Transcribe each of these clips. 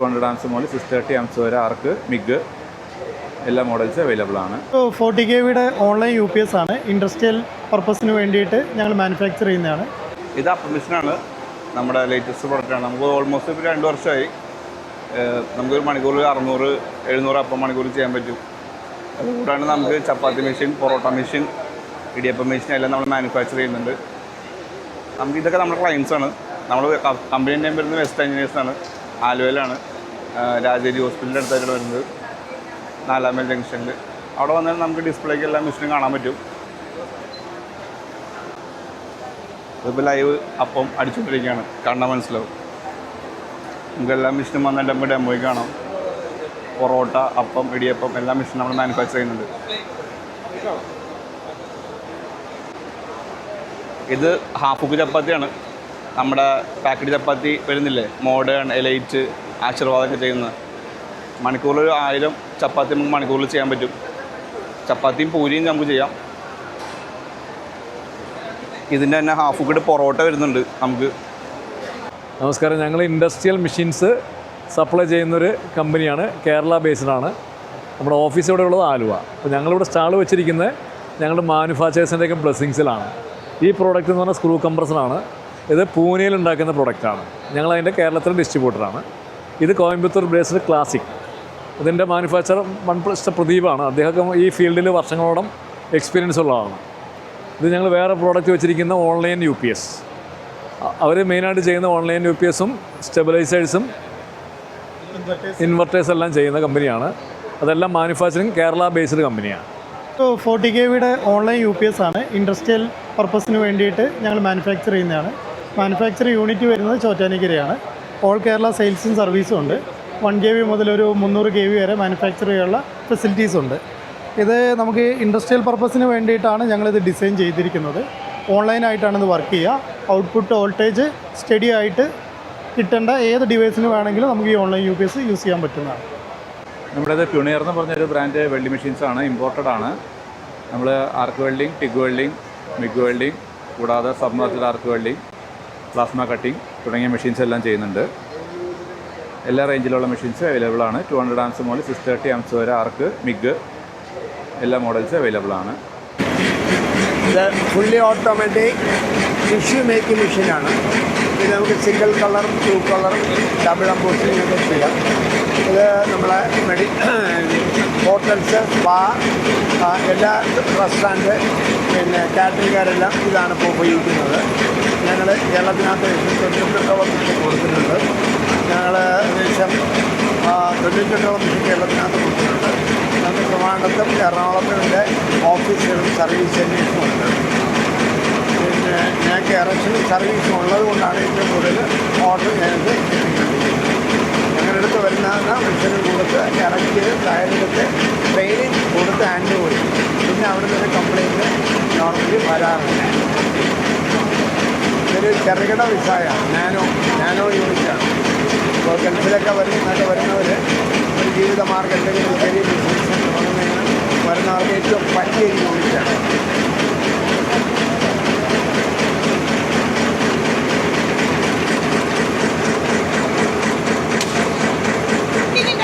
Hundred ഡാൻസ് മുതൽ six thirty amps വരെ ആർക്ക് മിഗ് എല്ലാ മോഡൽസ് അവൈലബിൾ ആണ്. ഫോർട്ടി കെ വിയുടെ ഓൺലൈൻ യു പി എസ് ആണ്. ഇൻഡസ്ട്രിയൽ പർപ്പസിന് വേണ്ടിയിട്ട് ഞങ്ങൾ മാനുഫാക്ചർ ചെയ്യുന്നതാണ്. ഇത് അപ്പർ മെഷീനാണ് നമ്മുടെ ലേറ്റസ്റ്റ് പ്രൊഡക്റ്റാണ് നമുക്ക് ഓൾമോസ്റ്റ് ഇപ്പോൾ രണ്ട് വർഷമായി. നമുക്കൊരു മണിക്കൂറിൽ അറുന്നൂറ് എഴുന്നൂറ് അപ്പം മണിക്കൂറിൽ ചെയ്യാൻ പറ്റും. അതുകൂടാണ് നമുക്ക് chapati machine parotta machine idiyappam machine എല്ലാം നമ്മൾ മാനുഫാക്ചർ ചെയ്യുന്നുണ്ട്. നമുക്ക് ഇതൊക്കെ നമ്മുടെ ക്ലയൻസ് ആണ്. നമ്മൾ കമ്പനി നെയിം വരുന്നത് വെസ്റ്റ് എഞ്ചിനീയേഴ്സാണ് ആലുവയിലാണ് രാജേരി ഹോസ്പിറ്റലിന്റെ അടുത്തായിട്ട് വരുന്നത്. നാലാമൽ ജംഗ്ഷനിൽ അവിടെ വന്നാൽ നമുക്ക് ഡിസ്പ്ലേക്ക് എല്ലാ മെഷീനും കാണാൻ പറ്റും. ഇതിപ്പോൾ ലൈവ് അപ്പം അടിച്ചുകൊണ്ടിരിക്കുകയാണ്. കണ്ടാൽ മനസ്സിലാവും. നമുക്ക് എല്ലാ വന്ന വന്നിട്ട് നമുക്ക് ഡെമോയിൽ കാണാം. പൊറോട്ട അപ്പം ഇടിയപ്പം എല്ലാം മിഷൻ നമ്മൾ മാനുഫാക്ചർ ചെയ്യുന്നുണ്ട്. ഇത് ഹാഫ് കുക്ക് ചപ്പാത്തിയാണ്. നമ്മുടെ പാക്കറ്റ് ചപ്പാത്തി വരുന്നില്ലേ? മോഡേൺ എലൈറ്റ് ആശീർവാദമൊക്കെ ചെയ്യുന്നത് മണിക്കൂറിൽ ഒരു ആയിരം ചപ്പാത്തി നമുക്ക് മണിക്കൂറിൽ ചെയ്യാൻ പറ്റും. ചപ്പാത്തിയും പൂരിയും നമുക്ക് ചെയ്യാം. ഇതിന്റെ തന്നെ ഹാഫ് കൂടി പൊറോട്ട വരുന്നുണ്ട് നമുക്ക്. നമസ്കാരം. ഞങ്ങൾ ഇൻഡസ്ട്രിയൽ മെഷീൻസ് സപ്ലൈ ചെയ്യുന്നൊരു കമ്പനിയാണ് കേരള ബേസ്ഡ് ആണ്. നമ്മുടെ ഓഫീസ് ഇവിടെ ഉള്ളത് ആലുവ. അപ്പോൾ ഞങ്ങളിവിടെ സ്റ്റാൾ വെച്ചിരിക്കുന്നത് ഞങ്ങളുടെ മാനുഫാക്ചേഴ്സിന്റെയൊക്കെ ബ്ലെസ്സിങ്സിലാണ് ഈ പ്രോഡക്റ്റ് എന്ന് പറഞ്ഞാൽ സ്ക്രൂ കംപ്രസറാണ് ഇത് പൂനെയിൽ ഉണ്ടാക്കുന്ന പ്രോഡക്റ്റാണ് ഞങ്ങളതിന്റെ കേരളത്തിലെ ഡിസ്ട്രിബ്യൂട്ടറാണ് ഇത് കോയമ്പത്തൂർ ബേസ്ഡ് ക്ലാസിക് ഇതിന്റെ മാനുഫാക്ചർ വൺ പ്ലസ് പ്രദീപാണ്. അദ്ദേഹം ഈ ഫീൽഡിൽ വർഷങ്ങളോളം എക്സ്പീരിയൻസ് ഉള്ള ആളാണ് ഇത് ഞങ്ങൾ വേറെ പ്രോഡക്റ്റ് വെച്ചിരിക്കുന്ന ഓൺലൈൻ യു പി എസ് അവർ മെയിനായിട്ട് ചെയ്യുന്ന ഓൺലൈൻ യു പി എസും സ്റ്റെബിലൈസേഴ്സും ഇൻവെർട്ടേഴ്സ് എല്ലാം ചെയ്യുന്ന കമ്പനിയാണ് അതെല്ലാം മാനുഫാക്ചറിങ് കേരള ബേസ്ഡ് കമ്പനിയാണ് ഫോർട്ടി കെ വിയുടെ ഓൺലൈൻ യു പി എസ് ആണ്. ഇൻഡസ്ട്രിയൽ പർപ്പസിന് വേണ്ടിയിട്ട് ഞങ്ങൾ മാനുഫാക്ചർ ചെയ്യുന്നതാണ്. മാനുഫാക്ചർ യൂണിറ്റ് വരുന്നത് ചോറ്റാനിക്കരയാണ്. ഓൾ കേരള സെയിൽസും സർവീസും ഉണ്ട്. വൺ കെ വി മുതൽ ഒരു മുന്നൂറ് കെ വി വരെ മാനുഫാക്ചർ ചെയ്യാനുള്ള ഫെസിലിറ്റീസ് ഉണ്ട്. ഇത് നമുക്ക് ഇൻഡസ്ട്രിയൽ പർപ്പസിന് വേണ്ടിയിട്ടാണ് ഞങ്ങളിത് ഡിസൈൻ ചെയ്തിരിക്കുന്നത്. ഓൺലൈനായിട്ടാണ് ഇത് വർക്ക് ചെയ്യുക. ഔട്ട്പുട്ട് വോൾട്ടേജ് സ്റ്റഡി ആയിട്ട് കിട്ടേണ്ട ഏത് ഡിവൈസിന് വേണമെങ്കിലും നമുക്ക് ഈ online U P S use ചെയ്യാൻ പറ്റുന്നതാണ്. നമ്മുടേത് പ്യൂണിയർ എന്ന് പറഞ്ഞൊരു ബ്രാൻഡ് വെൽഡിംഗ് മെഷീൻസ് ആണ് ഇമ്പോർട്ടഡ് ആണ്. നമ്മൾ arc welding TIG welding MIG welding കൂടാതെ submerged arc welding plasma cutting തുടങ്ങിയ മെഷീൻസ് എല്ലാം ചെയ്യുന്നുണ്ട്. എല്ലാ റേഞ്ചിലുള്ള മെഷീൻസ് അവൈലബിൾ ആണ്. ടു ഹൺഡ്രഡ് ആംസ് മുതൽ സിക്സ് തേർട്ടി ആംസ് വരെ ആർക്ക് മിഗ് എല്ലാ മോഡൽസ് അവൈലബിൾ ആണ്. ഇത് ഫുള്ളി ഓട്ടോമാറ്റിക് ടിഷ്യൂ മേക്കിംഗ് മെഷീനാണ് ഇത് നമുക്ക് single colour two colour double embossing ഒക്കെ ചെയ്യാം. ഇത് നമ്മളെ മെഡി ഹോട്ടൽസ് സ്പാ എല്ലാ റെസ്റ്റോറന്റ് പിന്നെ കാറ്ററിംഗുകാരെല്ലാം ഇതാണ് ഇപ്പോൾ ഉപയോഗിക്കുന്നത്. ഞങ്ങൾ കേരളത്തിനകത്ത് തൊണ്ണൂറ്റെട്ടോളം മിഷൻ കൊടുത്തിട്ടുണ്ട്. ഞങ്ങൾ ഏകദേശം തൊണ്ണൂറ്റെട്ടോളം മിഷൻ കേരളത്തിനകത്ത് കൊടുത്തിട്ടുണ്ട്. നമുക്ക് ട്രിവാൻഡ്രത്തും എറണാകുളത്തും ഇതിന്റെ ഓഫീസുകളും സർവീസ് ഉണ്ട്. പിന്നെ ഞങ്ങൾക്ക് ഇറച്ചിയും സർവീസും ഉള്ളത് കൊണ്ടാണ് ഏറ്റവും കൂടുതൽ ഓർഡർ ഞങ്ങൾക്ക് ഞങ്ങളുടെ അടുത്ത് വരുന്ന മനുഷ്യരും കൊടുത്ത് ഇറക്കി തയ്യാറെടുത്ത് ട്രെയിനിങ് കൊടുത്ത് ഹാൻഡ് പോയി. പിന്നെ അവിടെ നിന്ന് കംപ്ലയിന്റ് നോർമലി വരാറില്ല ഇതൊരു ചെറുകിട വിഷയമാണ് നാനോ നാനോ യൂണിറ്റാണ്. ഇപ്പോൾ ഗൾഫിലൊക്കെ വരുന്നൊക്കെ വരുന്നവർ ഒരു ജീവിത മാർഗം എന്തെങ്കിലും ചെറിയ വരുന്ന ഏറ്റവും പറ്റിയ ഒരു യൂണിറ്റാണ്.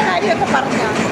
കാര്യമൊക്കെ